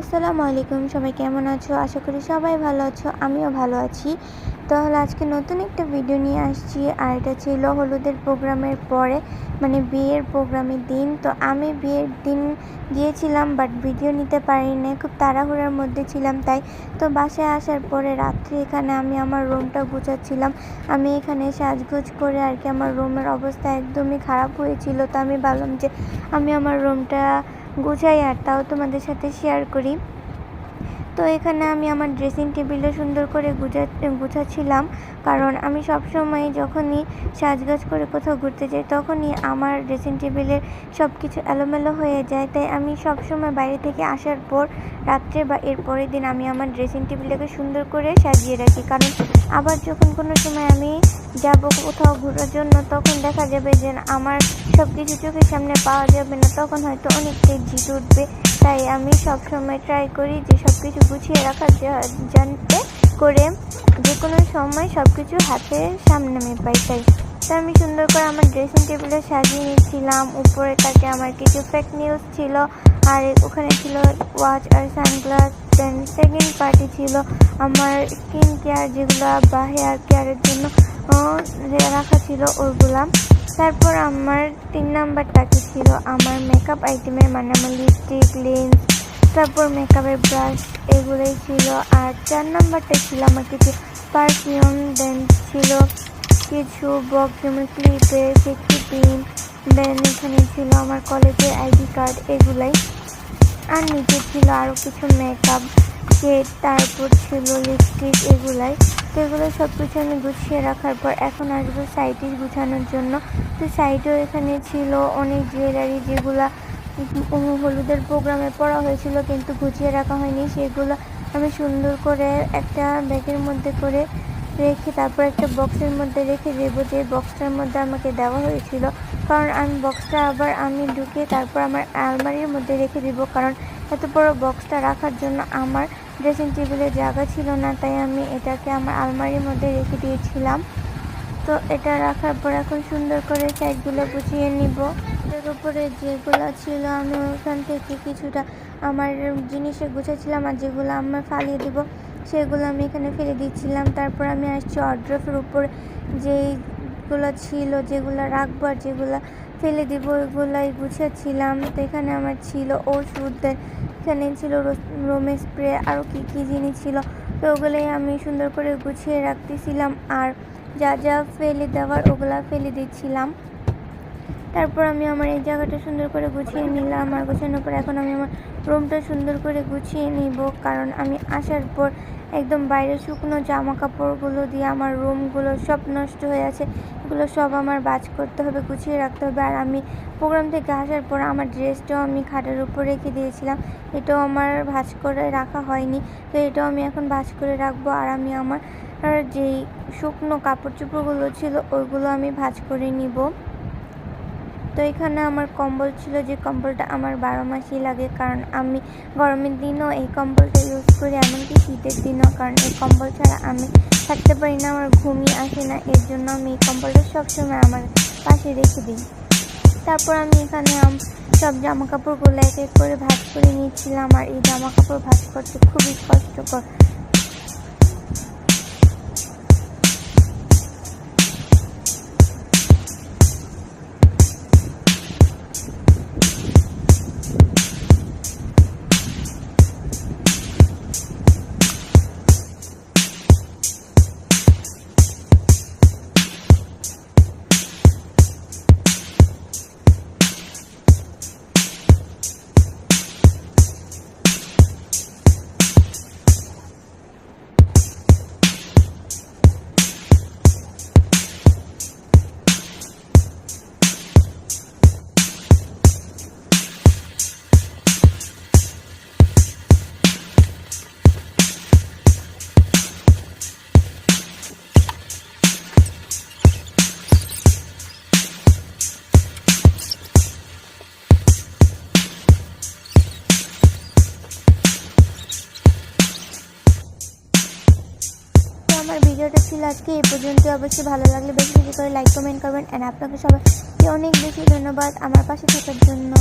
আসসালামু আলাইকুম, সবাই কেমন আছো? আশা করি সবাই ভালো আছো, আমিও ভালো আছি। তাহলে আজকে নতুন একটা ভিডিও নিয়ে আসছি, আর এটা ছিল হলুদের প্রোগ্রামের পরে মানে বিয়ের প্রোগ্রামের দিন। তো আমি বিয়ের দিন গিয়েছিলাম বাট ভিডিও নিতে পারি পারিনি, খুব তাড়াহুড়ার মধ্যে ছিলাম তাই। তো বাসায় আসার পরে রাত্রি এখানে আমি আমার রুমটা গুছাচ্ছিলাম। আমি এখানে সাজগোজ করে আর কি আমার রুমের অবস্থা একদমই খারাপ হয়েছিল। তো আমি ভাবলাম যে আমি আমার রুমটা গুছাই আর তাও তোমাদের সাথে শেয়ার করি। তো এখানে আমি আমার ড্রেসিং টেবিলটা সুন্দর করে গুছা গুছাচ্ছিলাম। কারণ আমি সব সময় যখনই সাজগাজ করে কোথাও ঘুরতে যাই, তখনই আমার ড্রেসিং টেবিলের সব কিছু এলোমেলো হয়ে যায়। তাই আমি সব সময় বাইরে থেকে আসার পর রাত্রে বা এর পরের দিন আমি আমার ড্রেসিং টেবিলটাকে সুন্দর করে সাজিয়ে রাখি। কারণ আবার যখন কোনো সময় আমি যাব কোথাও ঘোরার জন্য, তখন দেখা যাবে যে আমার সব কিছু চোখের সামনে পাওয়া যাবে না। তখন হয়তো অনেকটাই জিত উঠবে। তাই আমি সব সময় ট্রাই করি যে সব কিছু গুছিয়ে রাখার জানতে করে যে কোনো সময় সব কিছু হাতের সামনে আমি পাই, তাই। তো আমি সুন্দর করে আমার ড্রেসিং টেবিলে সাজিয়ে নিচ্ছিলাম। উপরে তাকে আমার কিছু ফেক নিউজ ছিল, আর ওখানে ছিল ওয়াচ আর সানগ্লাস দেন সেকেন্ড পার্টি ছিল আমার স্কিন কেয়ার যেগুলো বা হেয়ার কেয়ারের জন্য রাখা ছিল ওইগুলা তারপর আমার তিন নাম্বারটাকে ছিল আমার মেকআপ আইটেমের মানে আমার লিপস্টিক লেন্স তারপর মেকআপের ব্রাশ এগুলোই ছিল। আর চার নাম্বারটা ছিল আমার কিছু পারফিউম দেন ছিল কিছু বক্স যেমন ক্লিপে সেক্সি পিন দেন এখানে ছিল আমার কলেজের আইডি কার্ড এগুলাই। আর নিচে ছিল আরও কিছু মেকআপ শেড তারপর ছিল লিপস্টিক এগুলাই। তো এগুলো সব কিছু আমি গুছিয়ে রাখার পর এখন আসব সাইডে গুছানোর জন্য। তো সাইডেও এখানে ছিল অনেক জুয়েলারি যেগুলো হলুদের প্রোগ্রামে পড়া হয়েছিল কিন্তু গুছিয়ে রাখা হয়নি। সেগুলো আমি সুন্দর করে একটা ব্যাগের মধ্যে করে রেখে তারপর একটা বক্সের মধ্যে রেখে দেবো। যে বক্সটার মধ্যে আমাকে দেওয়া হয়েছিল। কারণ আমি বক্সটা আবার আমি ঢুকে তারপর আমার আলমারির মধ্যে রেখে দিব। কারণ এত বড় বক্সটা রাখার জন্য আমার ড্রেসিং টেবিলে জায়গা ছিল না, তাই আমি এটাকে আমার আলমারির মধ্যে রেখে দিয়েছিলাম। তো এটা রাখার পর এখন সুন্দর করে সাইডগুলো গুছিয়ে নিব। এর উপরে যেগুলো ছিল আমি ওখান থেকে কিছুটা আমার জিনিসে গুছাচ্ছিলাম আর যেগুলো আমার ফালিয়ে দিব, সেগুলো আমি এখানে ফেলে দিচ্ছিলাম। তারপর আমি আসছি অড্রফের উপর। যেইগুলো ছিল, যেগুলো রাখব আর যেগুলো ফেলে দিব, ওইগুলাই গুছাচ্ছিলাম। তো এখানে আমার ছিল ওষুধ এখানে ছিল রোমে স্প্রে আরও কী কী জিনিস ছিল, তো ওগুলোই আমি সুন্দর করে গুছিয়ে রাখতেছিলাম। আর যা যা ফেলে দেওয়ার, ওগুলা ফেলে দিচ্ছিলাম। তারপর আমি আমার এই জায়গাটা সুন্দর করে গুছিয়ে নিলাম আর গোছানোর পর এখন আমি আমার রুমটা সুন্দর করে গুছিয়ে নিব। কারণ আমি আসার পর একদম বাইরে শুকনো জামা কাপড়গুলো দিয়ে আমার রুমগুলো সব নষ্ট হয়ে আছে। এগুলো সব আমার বাজ করতে হবে, গুছিয়ে রাখতে হবে। আর আমি প্রোগ্রাম থেকে আসার পর আমার ড্রেসটাও আমি খাটের উপর রেখে দিয়েছিলাম। এটাও আমার ভাজ করে রাখা হয়নি। তো এটাও আমি এখন ভাজ করে রাখব। আর আমি আমার যেই শুকনো কাপড় চোপড়গুলো ছিল ওইগুলো আমি ভাজ করে নিব। তো এখানে আমার কম্বল ছিল যে কম্বলটা আমার বারো মাসই লাগে, কারণ আমি গরমের দিনও এই কম্বলটা ইউজ করি, এমনকি শীতের দিনও, কারণ এই কম্বল ছাড়া আমি থাকতে পারি না, আমার ঘুমই আসে না, এর জন্য আমি এই কম্বলটা সবসময় আমার পাশে রেখে দিই। তারপর আমি এখানে সব জামা কাপড়গুলো এক এক করে ভাজ করে নিয়েছিলাম, আর এই জামা কাপড় করতে খুবই কষ্টকর। ভিডিওটা ছিল আজকে, এই পর্যন্ত অবশ্যই ভালো লাগলে বেশি বেশি করে লাইক কমেন্ট করবেন অ্যান্ড আপনাকে সবাইকে অনেক বেশি ধন্যবাদ আমার পাশে থাকার জন্য।